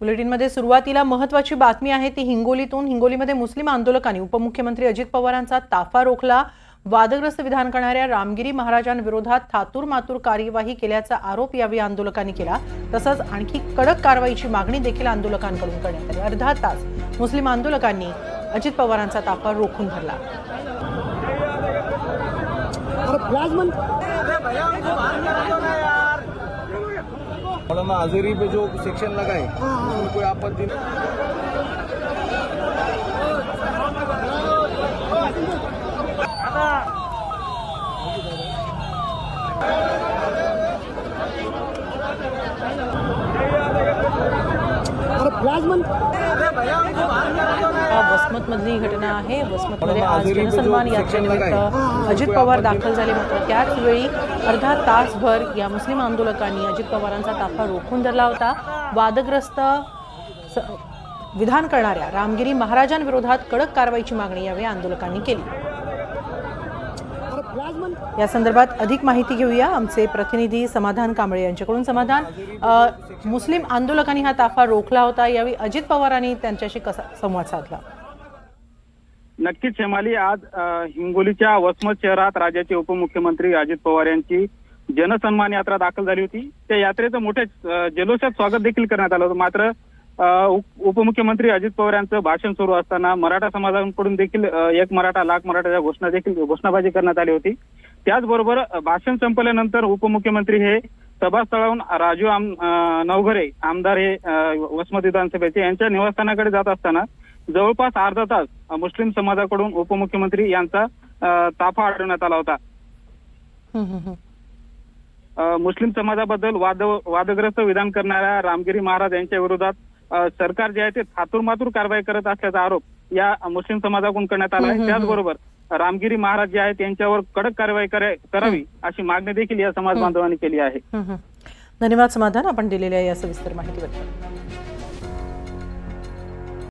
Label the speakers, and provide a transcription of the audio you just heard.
Speaker 1: बुलेटिनमध्ये सुरुवातीला महत्वाची बातमी आहे ती हिंगोलीतून. हिंगोलीमध्ये मुस्लिम आंदोलकांनी उपमुख्यमंत्री अजित पवारांचा ताफा रोखला. वादग्रस्त विधान करणाऱ्या रामगिरी महाराजांविरोधात थातूर मातूर कार्यवाही केल्याचा आरोप यावेळी आंदोलकांनी केला. तसंच आणखी कडक कारवाईची मागणी देखील आंदोलकांकडून करण्यात आली. अर्धा तास मुस्लिम आंदोलकांनी अजित पवारांचा ताफा रोखून धरला.
Speaker 2: मौलाना आजरी पे जो सेक्शन लगा है उसमें कोई आपत्ति नहीं
Speaker 1: वसमतमधली ही घटना आहे. वसमतमध्ये आज जनसन्मान यात्रेनिमित्त अजित पवार दाखल झाले मात्र त्याच वेळी अर्धा तासभर या मुस्लिम आंदोलकांनी अजित पवारांचा ताफा रोखून धरला होता. वादग्रस्त विधान करणाऱ्या रामगिरी महाराजांविरोधात कडक कारवाईची मागणी यावेळी आंदोलकांनी केली. या संदर्भात अधिक माहिती घेऊया. आमचे प्रतिनिधी समाधान कांबळे यांच्याकडून समाधान. मुस्लिम आंदोलकांनी हा ताफा रोखला होता. यावेळी अजित पवारांनी त्यांच्याशी कसा संवाद साधला?
Speaker 3: नक्कीच हेमाली. आज हिंगोलीच्या वसमत शहरात राज्याचे उपमुख्यमंत्री अजित पवार यांची जनसन्मान यात्रा दाखल झाली होती. त्या यात्रेचं मोठ्या अ, जल्लोषात स्वागत देखील करण्यात आलं होतं. मात्र उपमुख्यमंत्री अजित पवार यांचं भाषण सुरू असताना मराठा समाजाकडून देखील एक मराठा लाख मराठाच्या घोषणा देखील घोषणाबाजी करण्यात आली होती. त्याचबरोबर भाषण संपल्यानंतर उपमुख्यमंत्री हे सभास्थळाहून राजू आम नवघरे आमदार हे वसमत विधानसभेचे यांच्या निवासस्थानाकडे जात असताना जवळपास अर्धा तास मुस्लिम समाजाकडून उपमुख्यमंत्री यांचा ताफा अडवण्यात आला होता. मुस्लिम समाजाबद्दल वाद वादग्रस्त विधान करणाऱ्या रामगिरी महाराज यांच्या विरोधात सरकार जे आहे ते थातूर कारवाई करत असल्याचा आरोप या मुस्लिम समाजाकडून करण्यात आला आहे. त्याचबरोबर रामगिरी महाराज जे आहेत त्यांच्यावर कडक कारवाई करा- करावी अशी मागणी देखील या समाज बांधवांनी केली आहे.
Speaker 1: धन्यवाद समाधान. आपण दिलेल्या या सविस्तर माहितीबद्दल.